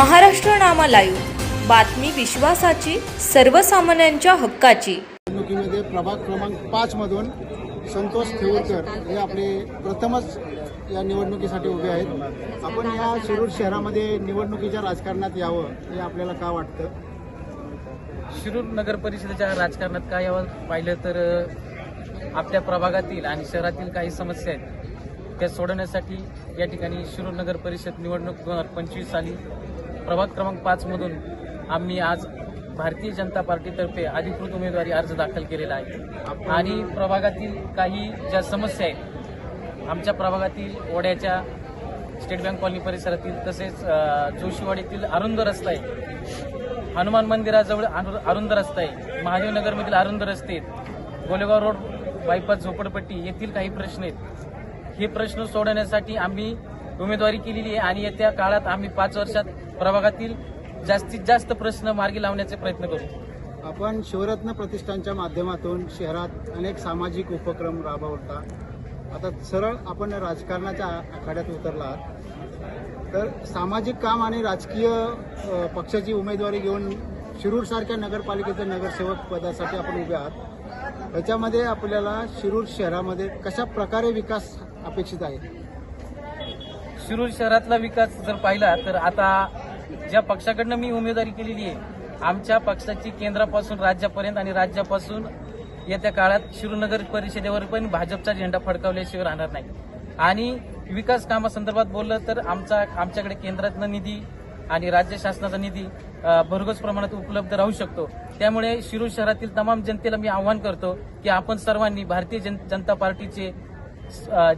Maharashtra Nama live. बातमी विश्वासाची सर्वसामान्यांच्या हक्काची. निवडणुकीमध्ये प्रभाग क्रमांक पाच मधून संतोष थेऊरकर हे आपले प्रथमच या निवडणुकीसाठी उभे आहेत. आपण या शिरूर शहरामध्ये निवडणुकीच्या राजकारणात यावं हे आपल्याला का वाटतं? शिरूर नगर परिषदेच्या राजकारणात काय यावं पाहिलं तर अ, आपल्या प्रभागातील आणि शहरातील काही समस्या आहेत. त्या सोडवण्यासाठी या ठिकाणी शिरूर नगर परिषद निवडणूक दोन हजार पंचवीस साली प्रभाग क्रमांक पाच मधून आम्ही आज भारतीय जनता पार्टीतर्फे अधिकृत उमेदवारी अर्ज दाखल केलेला आहे. आणि प्रभागातील काही ज्या समस्या आहेत आमच्या प्रभागातील ओढ्याच्या स्टेट बँक कॉलनी परिसरातील तसेच जोशीवाडीतील अरुंद रस्ता आहे. हनुमान मंदिराजवळ अरु- अरुंद रस्ता आहे. महादेव नगरमधील अरुंद रस्ते आहेत. गोलेगाव रोड बायपास झोपडपट्टी येथील काही प्रश्न आहेत. हे प्रश्न सोडवण्यासाठी आम्ही उमेदवारी केलेली आहे आणि येत्या काळात आम्ही पाच वर्षात प्रभागातील जास्तीत जास्त प्रश्न मार्गी लावण्याचे प्रयत्न करू. आपण शिवरत्न प्रतिष्ठानच्या माध्यमातून शहरात अनेक सामाजिक उपक्रम राबवता. आता सरळ आपण राजकारणाच्या आखाड्यात उतरला आहात तर सामाजिक काम आणि राजकीय पक्षाची उमेदवारी घेऊन शिरूर सारख्या नगरसेवक पदासाठी आपण उभे आहात. त्याच्यामध्ये आपल्याला शिरूर शहरामध्ये कशा प्रकारे विकास अपेक्षित आहे? शिरूर शहरातला विकास जर पाहिला तर आता ज्या पक्षाकडनं मी उमेदवारी केलेली आहे आमच्या पक्षाची केंद्रापासून राज्यापर्यंत आणि राज्यापासून येत्या काळात शिरूर परिषदेवर पण भाजपचा झेंडा फडकावल्याशिवाय राहणार नाही. आणि विकास कामासंदर्भात बोललं तर आमचा आमच्याकडे केंद्रातनं निधी आणि राज्य शासनाचा निधी भरघोस प्रमाणात उपलब्ध राहू शकतो. त्यामुळे शिरूर शहरातील तमाम जनतेला मी आवाहन करतो की आपण सर्वांनी भारतीय जन- जनता पार्टीचे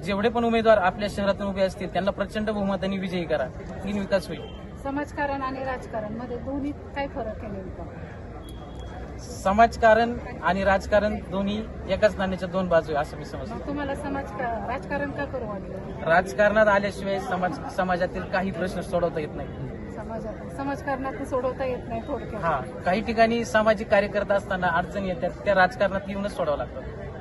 जेवढे पण उमेदवार आपल्या शहरातून उभे असतील त्यांना प्रचंड बहुमताने विजयी करा. तीन विकास होईल. समाजकारण आणि राजकारणमध्ये दोन्ही काय फरक आहे नेमका? समाजकारण आणि राजकारण दोन्ही एकाच नाण्याच्या दोन बाजू आहे असं मी समजतो. तुम्हाला समाज राजकारण का करू वाटलं राजकारणात आल्याशिवाय समाज समाजातील काही प्रश्न सोडवता येत नाही समाजकारणात सोडवता येत नाही थोडक्यात. हा काही ठिकाणी सामाजिक कार्यकर्ता असताना अडचणी येतात त्या राजकारणात येऊनच सोडावं लागतं.